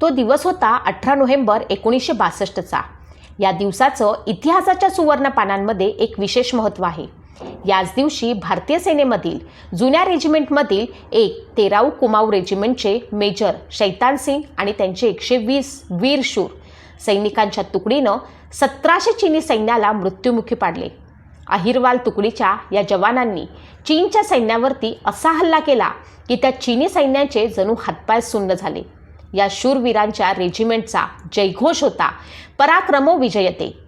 तो दिवस होता अठरा नोव्हेंबर एकोणीसशे बासष्टचा. या दिवसाचं इतिहासाच्या सुवर्ण पानांमध्ये एक विशेष महत्त्व आहे. याच दिवशी भारतीय सेनेमधील जुन्या रेजिमेंटमधील एक तेराऊ कुमाऊ रेजिमेंटचे मेजर शैतान सिंग आणि त्यांचे एकशे वीस वीरशूर सैनिकांच्या तुकडीनं सतराशे चीनी सैन्याला मृत्युमुखी पाडले. अहिरवाल तुकडीच्या या जवानांनी चीनच्या सैन्यावरती असा हल्ला केला की त्या चीनी सैन्याचे जणू हातपाय सुन्न झाले. या शूरवीरांच्या रेजिमेंटचा जयघोष होता. पराक्रमो विजयते.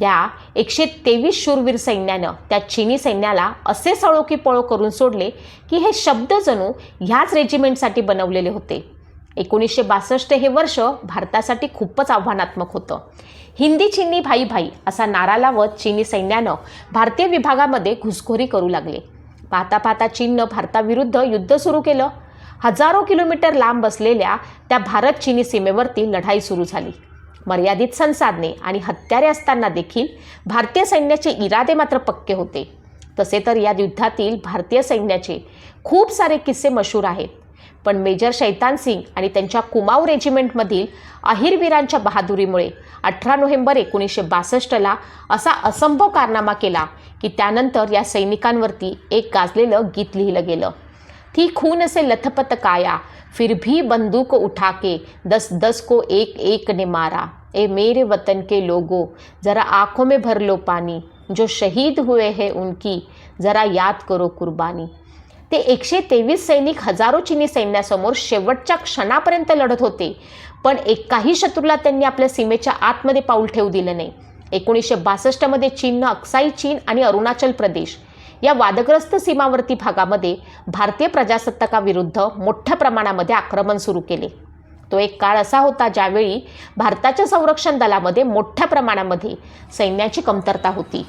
या एकशे तेवीस शूरवीर सैन्यानं त्या चिनी सैन्याला असे सळोकी पळो करून सोडले की हे शब्द जणू ह्याच रेजिमेंटसाठी बनवलेले होते. एकोणीसशे बासष्ट हे वर्ष भारतासाठी खूपच आव्हानात्मक होतं. हिंदी चिनी भाई भाई असा नारा लावत चिनी सैन्यानं भारतीय विभागामध्ये घुसखोरी करू लागले. पाहता पाहता चीननं भारताविरुद्ध युद्ध सुरू केलं. हजारो किलोमीटर लांब बसलेल्या त्या भारत चिनी सीमेवरती लढाई सुरू झाली. मर्यादित संसाधने आणि हत्यारे असताना देखील भारतीय सैन्याचे इरादे मात्र पक्के होते. तसे तर या युद्धातील भारतीय सैन्याचे खूप सारे किस्से मशहूर आहेत. पण मेजर शैतान सिंग आणि त्यांच्या कुमाऊ रेजिमेंटमधील अहिरवीरांच्या बहादुरीमुळे अठरा नोव्हेंबर एकोणीसशे बासष्टला असा असंभव कारनामा केला की त्यानंतर या सैनिकांवरती एक गाजलेलं गीत लिहिलं गेलं. थी खून से लथपथ काया फिर भी बंदूक उठा के दस दस को एक एक ने मारा। ए मेरे वतन के लोगों ज़रा आँखों में भर लो पानी जो शहीद हुए हैं उनकी ज़रा याद करो कुर्बानी। ते एकशे तेवीस सैनिक हजारो चीनी सैन्यासमोर शेवटच्या क्षणापर्यंत लढत होते पण एकाही शत्रूला त्यांनी आपल्या सीमेच्या आतमध्ये पाऊल ठेवू दिलं नाही. एकोणीसशे बासष्टमध्ये चीननं अक्साई चीन आणि अरुणाचल प्रदेश या वादग्रस्त सीमावर्ती भागामध्ये भारतीय प्रजासत्ताकाविरुद्ध मोठ्या प्रमाणामध्ये आक्रमण सुरू केले. तो एक काळ असा होता ज्यावेळी भारताच्या संरक्षण दलामध्ये मोठ्या प्रमाणामध्ये सैन्याची कमतरता होती.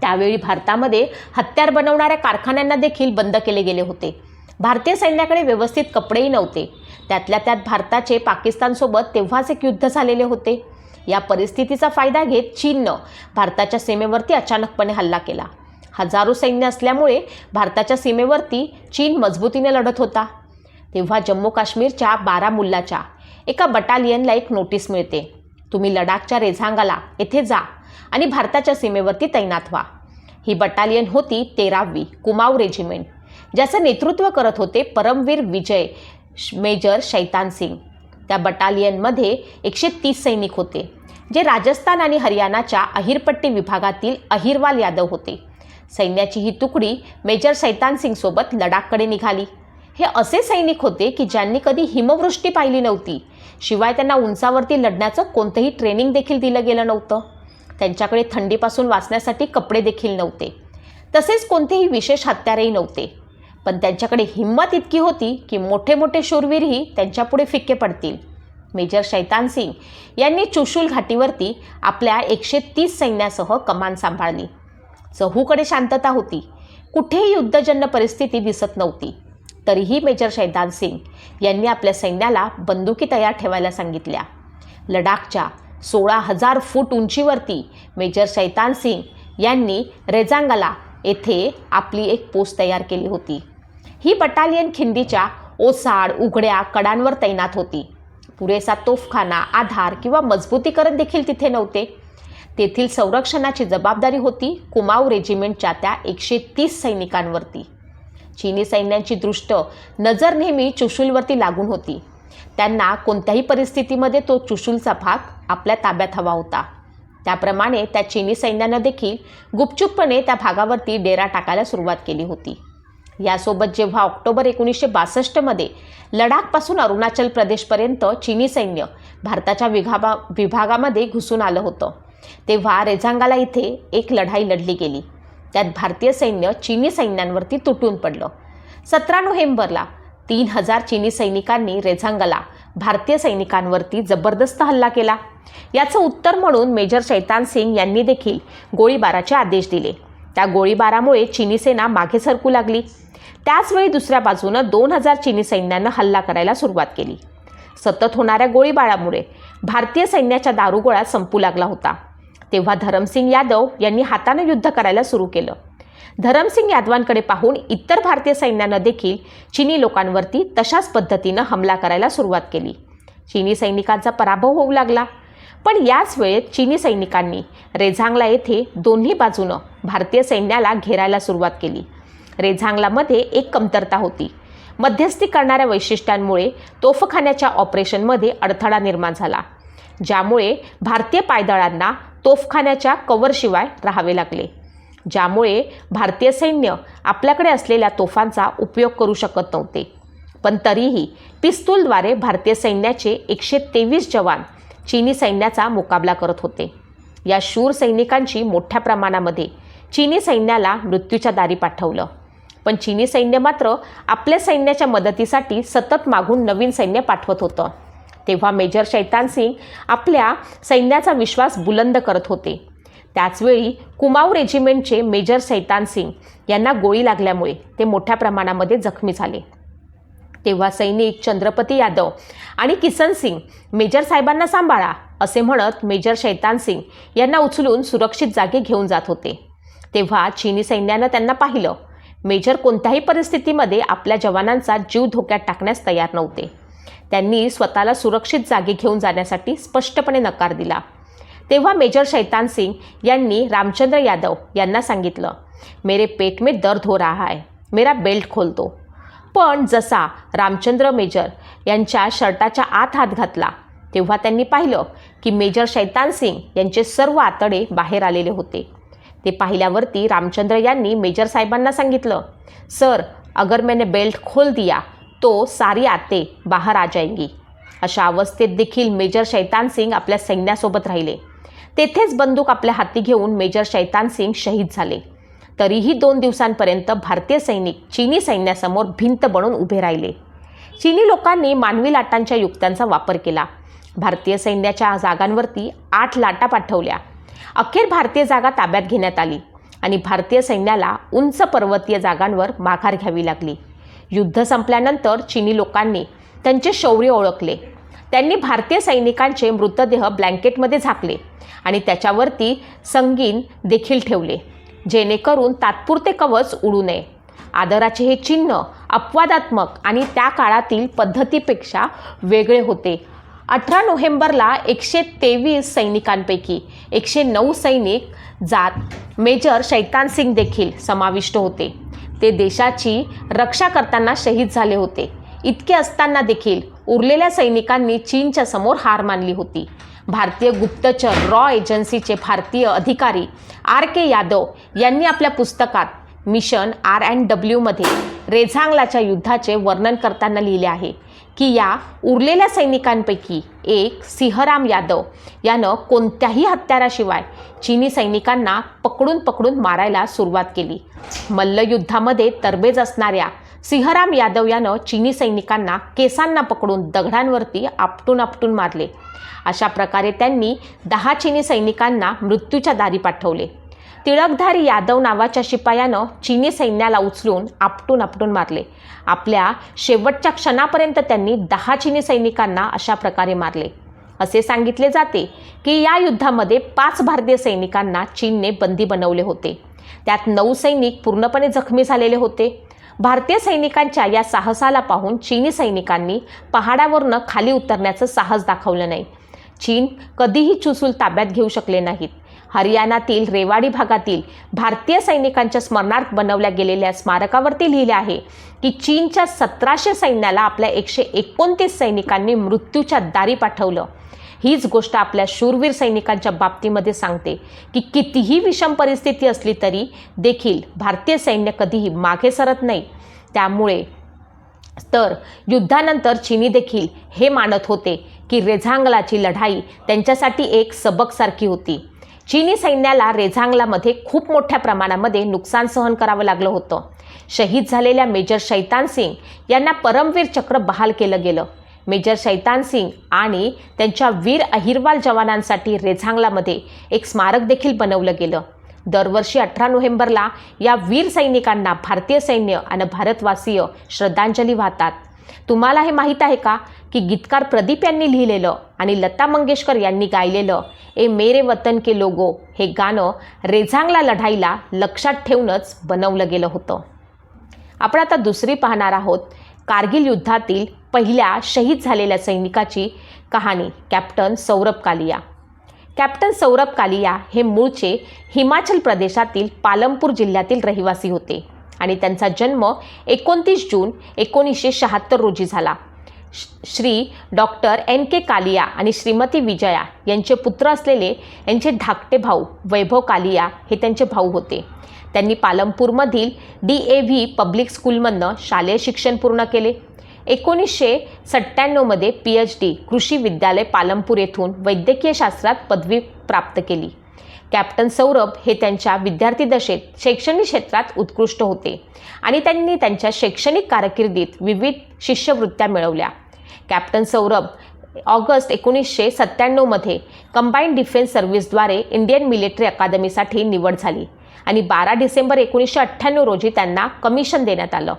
त्यावेळी भारतामध्ये हत्यार बनवणाऱ्या कारखान्यांना देखील बंद केले गेले होते. भारतीय सैन्याकडे व्यवस्थित कपडेही नव्हते. त्यातल्या त्यात भारताचे पाकिस्तानसोबत तेव्हाच एक युद्ध झालेले होते. या परिस्थितीचा फायदा घेत चीननं भारताच्या सीमेवरती अचानकपणे हल्ला केला. हजारो सैन्य असल्यामुळे भारताच्या सीमेवरती चीन मजबूतीने लढत होता. तेव्हा जम्मू काश्मीरच्या बारामुल्लाच्या एका बटालियनला एक नोटीस मिळते. तुम्ही लडाखच्या रेझांगाला येथे जा आणि भारताच्या सीमेवरती तैनात व्हा. ही बटालियन होती तेरावी कुमाऊ रेजिमेंट ज्याचं नेतृत्व करत होते परमवीर विजय श- मेजर शैतान सिंग. त्या बटालियनमध्ये एकशे तीस सैनिक होते जे राजस्थान आणि हरियाणाच्या अहिरपट्टी विभागातील अहिरवाल यादव होते. सैन्याची ही तुकडी मेजर सैतान सिंगसोबत लडाखकडे निघाली. हे असे सैनिक होते की ज्यांनी कधी हिमवृष्टी पाहिली नव्हती. शिवाय त्यांना उंचावरती लढण्याचं कोणतंही ट्रेनिंग देखील दिलं गेलं नव्हतं. त्यांच्याकडे थंडीपासून वाचण्यासाठी कपडे देखील नव्हते. तसेच कोणतेही विशेष हत्यारही नव्हते. पण त्यांच्याकडे हिंमत इतकी होती की मोठे मोठे शूरवीरही त्यांच्यापुढे फिक्के पडतील. मेजर शैतान सिंग यांनी चुशूल घाटीवरती आपल्या एकशे तीस सैन्यासह कमान सांभाळली. चहूकडे शांतता होती. कुठेही युद्धजन्य परिस्थिती दिसत नव्हती. तरीही मेजर शैतान सिंग यांनी आपल्या सैन्याला बंदुकी तयार ठेवायला सांगितल्या. लडाखच्या सोळा हजार फूट उंचीवरती मेजर शैतान सिंग यांनी रेजांगाला येथे आपली एक पोस्ट तयार केली होती. ही बटालियन खिंडीच्या ओसाड उघड्या कडांवर तैनात होती. पुरेसा तोफखाना आधार किंवा मजबूतीकरण देखील तिथे नव्हते. तेथील संरक्षणाची जबाबदारी होती कुमाऊ रेजिमेंटच्या त्या एकशे तीस सैनिकांवरती. चीनी सैन्यांची दृष्ट नजर नेहमी चुशूलवरती लागून होती. त्यांना कोणत्याही परिस्थितीमध्ये तो चुशूलचा भाग आपल्या ताब्यात हवा होता. त्याप्रमाणे त्या चीनी सैन्यानं देखील गुपचूपपणे त्या भागावरती डेरा टाकायला सुरुवात केली होती. यासोबत जेव्हा ऑक्टोबर एकोणीसशे बासष्टमध्ये लडाखपासून अरुणाचल प्रदेशपर्यंत चीनी सैन्य भारताच्या विभागा विभागामध्ये घुसून आलं होतं तेव्हा रेझांगाला इथे एक लढाई लढली गेली. त्यात भारतीय सैन्य चीनी सैन्यांवरती तुटून पडलं. सतरा नोव्हेंबरला तीन हजार चीनी सैनिकांनी रेझांगाला भारतीय सैनिकांवरती जबरदस्त हल्ला केला. याचं उत्तर म्हणून मेजर शैतान सिंग यांनी देखील गोळीबाराचे आदेश दिले. त्या गोळीबारामुळे चीनी सेना मागे सरकू लागली. त्याचवेळी दुसऱ्या बाजूनं दोन हजार चीनी सैन्यानं हल्ला करायला सुरुवात केली. सतत होणाऱ्या गोळीबारामुळे भारतीय सैन्याच्या दारुगोळा संपू लागला होता. तेव्हा धरमसिंग यादव यांनी हातानं युद्ध करायला सुरू केलं. धरमसिंग यादवांकडे पाहून इतर भारतीय सैन्यानं देखील चिनी लोकांवरती तशाच पद्धतीनं हमला करायला सुरुवात केली. चिनी सैनिकांचा पराभव होऊ लागला. पण याच वेळेत चिनी सैनिकांनी रेझांगला येथे दोन्ही बाजूनं भारतीय सैन्याला घेरायला सुरुवात केली. रेझांगलामध्ये एक कमतरता होती. मध्यस्थी करणाऱ्या वैशिष्ट्यांमुळे तोफखान्याच्या ऑपरेशनमध्ये अडथळा निर्माण झाला. ज्यामुळे भारतीय पायदळांना तोफखान्याच्या कवरशिवाय राहावे लागले. ज्यामुळे भारतीय सैन्य आपल्याकडे असलेल्या तोफांचा उपयोग करू शकत नव्हते. पण तरीही पिस्तूलद्वारे भारतीय सैन्याचे एकशे तेवीस जवान चीनी सैन्याचा मुकाबला करत होते. या शूर सैनिकांची मोठ्या प्रमाणामध्ये चीनी सैन्याला मृत्यूच्या दारी पाठवलं. पण चीनी सैन्य मात्र आपल्या सैन्याच्या मदतीसाठी सतत मागून नवीन सैन्य पाठवत होतं. तेव्हा मेजर शैतान सिंग आपल्या सैन्याचा विश्वास बुलंद करत होते. त्याचवेळी कुमाऊ रेजिमेंटचे मेजर सैतान सिंग यांना गोळी लागल्यामुळे ते मोठ्या प्रमाणामध्ये जखमी झाले. तेव्हा सैनिक चंद्रपती यादव आणि किसन सिंग मेजर साहेबांना सांभाळा असे म्हणत मेजर शैतान सिंग यांना उचलून सुरक्षित जागी घेऊन जात होते. तेव्हा चीनी सैन्यानं त्यांना पाहिलं मेजर कोणत्याही परिस्थितीमध्ये आपल्या जवानांचा जीव धोक्यात टाकण्यास तयार नव्हते. त्यांनी स्वतःला सुरक्षित जागी घेऊन जाण्यासाठी स्पष्टपणे नकार दिला. तेव्हा मेजर शैतान सिंग यांनी रामचंद्र यादव यांना सांगितलं मेरे पेट में दर्द हो रहा है. मेरा बेल्ट खोल दो. पण जसा रामचंद्र मेजर यांच्या शर्टाच्या आत हात घातला तेव्हा त्यांनी पाहिलं की मेजर शैतान सिंग यांचे सर्व आतडे बाहेर आलेले होते. ते पाहिल्यावरती रामचंद्र यांनी मेजर साहेबांना सांगितलं सर अगर मैंने बेल्ट खोल दिया तो सारी आते बाहेर आ जाएंगी. अशा अवस्थेत देखील मेजर शैतान सिंग आपल्या सैन्यासोबत राहिले. तेथेच बंदूक आपल्या हाती घेऊन मेजर शैतान सिंग शहीद झाले. तरीही दोन दिवसांपर्यंत भारतीय सैनिक चीनी सैन्यासमोर भिंत बनून उभे राहिले. चीनी लोकांनी मानवी लाटांच्या युक्त्यांचा वापर केला. भारतीय सैन्याच्या जागांवरती आठ लाटा पाठवल्या. अखेर भारतीय जागा ताब्यात घेण्यात आली आणि भारतीय सैन्याला उंच पर्वतीय जागांवर माघार घ्यावी लागली. युद्ध संपल्यानंतर चिनी लोकांनी त्यांचे शौर्य ओळखले. त्यांनी भारतीय सैनिकांचे मृतदेह ब्लँकेटमध्ये झाकले आणि त्याच्यावरती संगीन देखील ठेवले जेणेकरून तात्पुरते कवच उडू नये. आदराचे हे चिन्ह अपवादात्मक आणि त्या काळातील पद्धतीपेक्षा वेगळे होते. अठरा नोव्हेंबरला एकशे तेवीस सैनिकांपैकी एकशे नऊ सैनिक जात मेजर शैतान सिंग देखील समाविष्ट होते. ते देशाची रक्षा करताना शहीद झाले होते. इतके असताना देखील उरलेल्या सैनिकांनी चीनच्या समोर हार मानली होती. भारतीय गुप्तचर रॉ एजन्सीचे भारतीय अधिकारी आर के यादव यांनी आपल्या पुस्तकात मिशन आर अँड डब्ल्यूमध्ये रेझांगलाच्या युद्धाचे वर्णन करताना लिहिले आहे. की या उरलेल्या सैनिकांपैकी एक सिंहराम यादव यानं कोणत्याही हत्याराशिवाय चीनी सैनिकांना पकडून पकडून मारायला सुरुवात केली. मल्लयुद्धामध्ये तरबेज असणाऱ्या सिंहराम यादव यानं चीनी सैनिकांना केसांना पकडून दगडांवरती आपटून आपटून मारले. अशा प्रकारे त्यांनी दहा चीनी सैनिकांना मृत्यूच्या दारी पाठवले. तिळकधार यादव नावाच्या शिपायानं चीनी सैन्याला उचलून आपटून आपटून मारले. आपल्या शेवटच्या क्षणापर्यंत त्यांनी दहा चीनी सैनिकांना अशा प्रकारे मारले. असे सांगितले जाते की या युद्धामध्ये पाच भारतीय सैनिकांना चीनने बंदी बनवले होते. त्यात नऊ सैनिक पूर्णपणे जखमी झालेले होते. भारतीय सैनिकांच्या या साहसाला पाहून चीनी सैनिकांनी पहाडावरनं खाली उतरण्याचं साहस दाखवलं नाही. चीन कधीही चुसूल ताब्यात घेऊ शकले नाहीत. हरियाणातील रेवाडी भागातील भारतीय सैनिकांच्या स्मरणार्थ बनवल्या गेलेल्या स्मारकावरती लिहिले आहे की चीनच्या सतराशे सैन्याला आपल्या एकशे एकोणतीस सैनिकांनी मृत्यूच्या दारी पाठवलं. हीच गोष्ट आपल्या शूरवीर सैनिकांच्या बाबतीमध्ये सांगते की कितीही विषम परिस्थिती असली तरी देखील भारतीय सैन्य कधीही मागे सरत नाही. त्यामुळे तर युद्धानंतर चीनी देखील हे मानत होते की रेझांगलाची लढाई त्यांच्यासाठी एक सबकसारखी होती. चीनी सैन्याला रेझांगलामध्ये खूप मोठ्या प्रमाणामध्ये नुकसान सहन करावं लागलं होतं. शहीद झालेल्या मेजर शैतान सिंग यांना परमवीर चक्र बहाल केलं गेलं. मेजर शैतान सिंग आणि त्यांच्या वीर अहिरवाल जवानांसाठी रेझांगलामध्ये एक स्मारक देखील बनवलं गेलं. दरवर्षी अठरा नोव्हेंबरला या वीर सैनिकांना भारतीय सैन्य आणि भारतवासीय श्रद्धांजली वाहतात. तुम्हाला हे माहीत आहे का की गीतकार प्रदीप यांनी लिहिलेलं आणि लता मंगेशकर यांनी गायलेलं ए मेरे वतन के लोगो हे गाणं रेझांगला लढाईला लक्षात ठेवूनच बनवलं गेलं होतं. आपण आता दुसरी पाहणार आहोत कारगिल युद्धातील पहिल्या शहीद झालेल्या सैनिकाची कहाणी कॅप्टन सौरभ कालिया. कॅप्टन सौरभ कालिया हे मूळचे हिमाचल प्रदेशातील पालमपूर जिल्ह्यातील रहिवासी होते. आणि त्यांचा जन्म एकोणतीस जून एकोणीसशे शहात्तर रोजी झाला. श- Shri doctor N K Kalia आणि श्रीमती विजया यांचे पुत्र असलेले यांचे धाकटे भाऊ वैभव कालिया हे त्यांचे भाऊ होते. त्यांनी पालमपूरमधील डी ए व्ही पब्लिक स्कूलमधनं शालेय शिक्षण पूर्ण केले. एकोणीसशे सत्त्याण्णवमध्ये पी एच डी कृषी विद्यालय पालमपूर येथून वैद्यकीय शास्त्रात पदवी प्राप्त केली. कॅप्टन सौरभ हे त्यांच्या विद्यार्थी दशेत शैक्षणिक क्षेत्रात उत्कृष्ट होते. आणि त्यांनी त्यांच्या शैक्षणिक कारकिर्दीत विविध शिष्यवृत्त्या मिळवल्या. कॅप्टन सौरभ ऑगस्ट एकोणीसशे सत्त्याण्णवमध्ये कंबाईंड डिफेन्स सर्व्हिसद्वारे इंडियन मिलिटरी अकादमीसाठी निवड झाली. आणि बारा डिसेंबर एकोणीसशे अठ्ठ्याण्णव रोजी त्यांना कमिशन देण्यात आलं.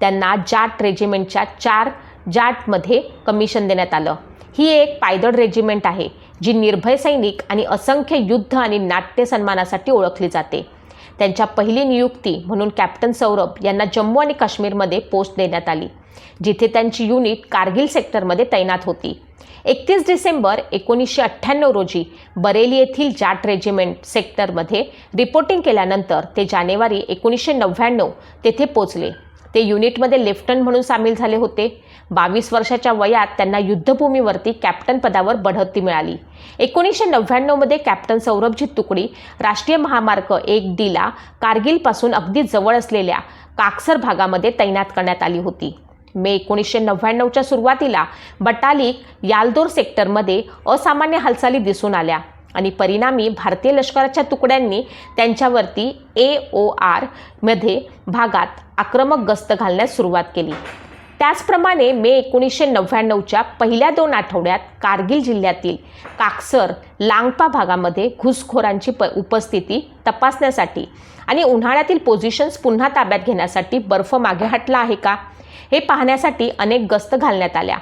त्यांना जाट रेजिमेंटच्या चार जाटमध्ये कमिशन देण्यात आलं. ही एक पायदळ रेजिमेंट आहे. जी निर्भय सैनिक आणि असंख्य युद्ध आणि नाट्य सन्मानासाठी ओळखली जाते. त्यांच्या पहिली नियुक्ती म्हणून कॅप्टन सौरभ यांना जम्मू आणि काश्मीरमध्ये पोस्ट देण्यात आली जिथे त्यांची युनिट कारगिल सेक्टरमध्ये तैनात होती. एकतीस डिसेंबर एकोणीसशे अठ्ठ्याण्णव रोजी बरेली येथील जाट रेजिमेंट सेक्टरमध्ये रिपोर्टिंग केल्यानंतर ते जानेवारी एकोणीसशे नव्याण्णव तेथे पोचले. ते युनिटमध्ये लेफ्टनंट म्हणून सामील झाले होते. बावीस वर्षाच्या वयात त्यांना युद्धभूमीवरती कॅप्टन पदावर बढती मिळाली. एकोणीसशे नव्याण्णवमध्ये कॅप्टन सौरभजी तुकडी राष्ट्रीय महामार्ग एक डीला कारगिलपासून अगदी जवळ असलेल्या काकसर भागामध्ये तैनात करण्यात आली होती. मे एकोणीसशे नव्याण्णवच्या सुरुवातीला बटालिक यालदोर सेक्टरमध्ये असामान्य हालचाली दिसून आल्या. आणि परिणामी भारतीय लष्कराच्या तुकड्यांनी त्यांच्यावरती ए ओ आरमध्ये भागात आक्रमक गस्त घालण्यास सुरुवात केली. त्याचप्रमाणे मे एकोणीसशे नव्याण्णवच्या पहिल्या दोन आठवड्यात कारगिल जिल्ह्यातील काकसर लांगपा भागामध्ये घुसखोरांची प उपस्थिती तपासण्यासाठी आणि उन्हाळ्यातील पोझिशन्स पुन्हा ताब्यात घेण्यासाठी बर्फ मागे हटला आहे का? हे पाहण्यासाठी अनेक गस्त घालण्यात आल्या.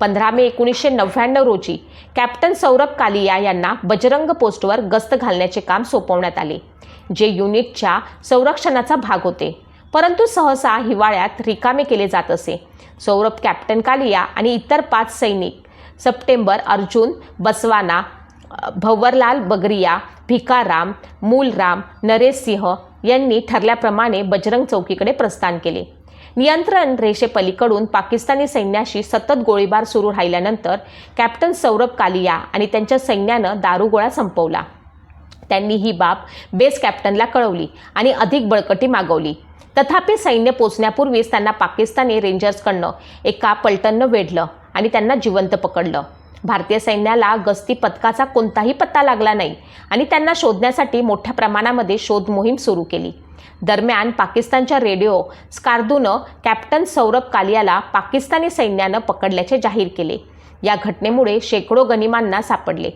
पंधरा मे एकोणीसशे नव्याण्णव रोजी कॅप्टन सौरभ कालिया यांना बजरंग पोस्टवर गस्त घालण्याचे काम सोपवण्यात आले जे युनिटच्या संरक्षणाचा भाग होते. परंतु सहसा हिवाळ्यात रिकामे केले जात असे. सौरभ कॅप्टन कालिया आणि इतर पाच सैनिक सप्टेंबर अर्जुन बसवाना भंवरलाल बगरिया भिकाराम मूलराम नरेश सिंह यांनी ठरल्याप्रमाणे बजरंग चौकीकडे प्रस्थान केले. नियंत्रण रेषेपलीकडून पाकिस्तानी सैन्याशी सतत गोळीबार सुरू राहिल्यानंतर कॅप्टन सौरभ कालिया आणि त्यांच्या सैन्यानं दारुगोळा संपवला. त्यांनी ही बाब बेस कॅप्टनला कळवली आणि अधिक बळकटी मागवली. तथापि सैन्य पोचण्यापूर्वीच त्यांना पाकिस्तानी रेंजर्सकडनं एका पलटननं वेढलं आणि त्यांना जिवंत पकडलं. भारतीय सैन्याला गस्ती पथकाचा कोणताही पत्ता लागला नाही आणि त्यांना शोधण्यासाठी मोठ्या प्रमाणामध्ये शोध मोहीम सुरू केली. दरम्यान पाकिस्तानच्या रेडिओ स्कार्दूनं कॅप्टन सौरभ कालियाला पाकिस्तानी सैन्यानं पकडल्याचे जाहीर केले. या घटनेमुळे शेकडो गनिमांना सापडले.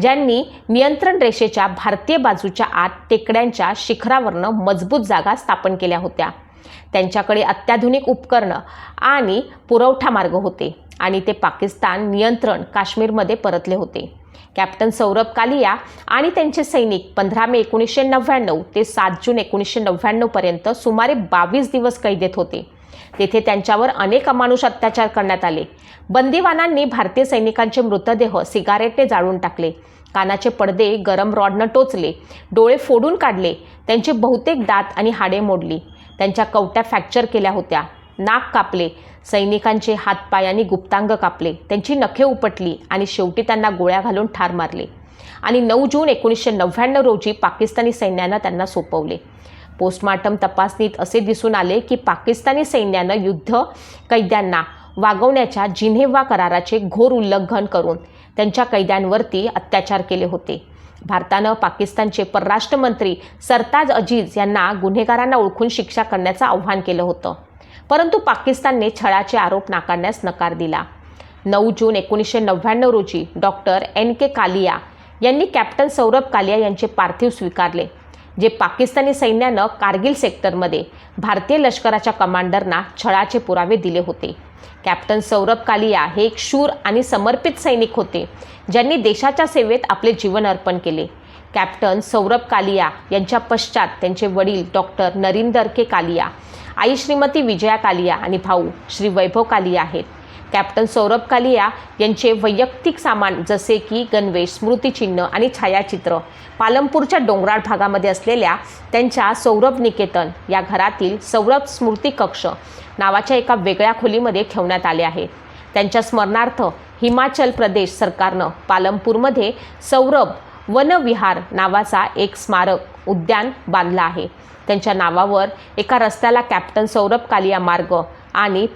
ज्यांनी नियंत्रण रेषेच्या भारतीय बाजूच्या आत टेकड्यांच्या शिखरावरनं मजबूत जागा स्थापन केल्या होत्या. त्यांच्याकडे अत्याधुनिक उपकरणं आणि पुरवठा मार्ग होते. आणि ते पाकिस्तान नियंत्रण काश्मीरमध्ये परतले होते. कॅप्टन सौरभ कालिया आणि त्यांचे सैनिक पंधरा मे एकोणीसशे नव्याण्णव ते सात जून एकोणीसशे नव्याण्णवपर्यंत सुमारे बावीस दिवस कैदेत होते. तेथे त्यांच्यावर अनेक अमानुष अत्याचार करण्यात आले. बंदिवानांनी भारतीय सैनिकांचे मृतदेह सिगारेटने जाळून टाकले. कानाचे पडदे गरम रॉडनं टोचले. डोळे फोडून काढले. त्यांचे बहुतेक दात आणि हाडे मोडली. त्यांच्या कवट्या फ्रॅक्चर केल्या होत्या. नाक कापले. सैनिकांचे हातपाय आणि गुप्तांग कापले. त्यांची नखे उपटली आणि शेवटी त्यांना गोळ्या घालून ठार मारले. आणि नऊ जून एकोणीसशे नव्याण्णव रोजी पाकिस्तानी सैन्यानं त्यांना सोपवले. पोस्टमार्टम तपासणीत असे दिसून आले की पाकिस्तानी सैन्यानं युद्ध कैद्यांना वागवण्याच्या जिन्हेवा कराराचे घोर उल्लंघन करून त्यांच्या कैद्यांवरती अत्याचार केले होते. भारतानं पाकिस्तानचे परराष्ट्र मंत्री सरताज अजीज यांना गुन्हेगारांना ओळखून शिक्षा करण्याचं आव्हान केलं होतं. परंतु पाकिस्तानने छळाचे आरोप नाकारण्यास नकार दिला. नऊ जून एकोणीसशे नव्याण्णव रोजी डॉक्टर एन के कालिया यांनी कॅप्टन सौरभ कालिया यांचे पार्थिव स्वीकारले जे पाकिस्तानी सैन्यानं कारगिल सेक्टरमध्ये भारतीय लष्कराच्या कमांडरना छळाचे पुरावे दिले होते. कॅप्टन सौरभ कालिया हे एक शूर आणि समर्पित सैनिक होते ज्यांनी देशाच्या सेवेत आपले जीवन अर्पण केले. कॅप्टन सौरभ कालिया यांच्या पश्चात त्यांचे वडील डॉक्टर नरिंदर के कालिया आई श्रीमती विजया कालिया आणि भाऊ श्री वैभव कालिया आहेत. कॅप्टन सौरभ कालिया यांचे वैयक्तिक सामान जसे की गणवेश स्मृतिचिन्ह आणि छायाचित्र पालमपूरच्या डोंगराळ भागामध्ये असलेल्या त्यांच्या सौरभ निकेतन या घरातील सौरभ स्मृती कक्ष नावाच्या एका वेगळ्या खोलीमध्ये ठेवण्यात आले आहे. त्यांच्या स्मरणार्थ हिमाचल प्रदेश सरकारनं पालमपूरमध्ये सौरभ वनविहार नावाचा एक स्मारक उद्यान बांधलं आहे. त्यांच्या नावावर एका रस्त्याला कॅप्टन सौरभ कालिया मार्ग आणि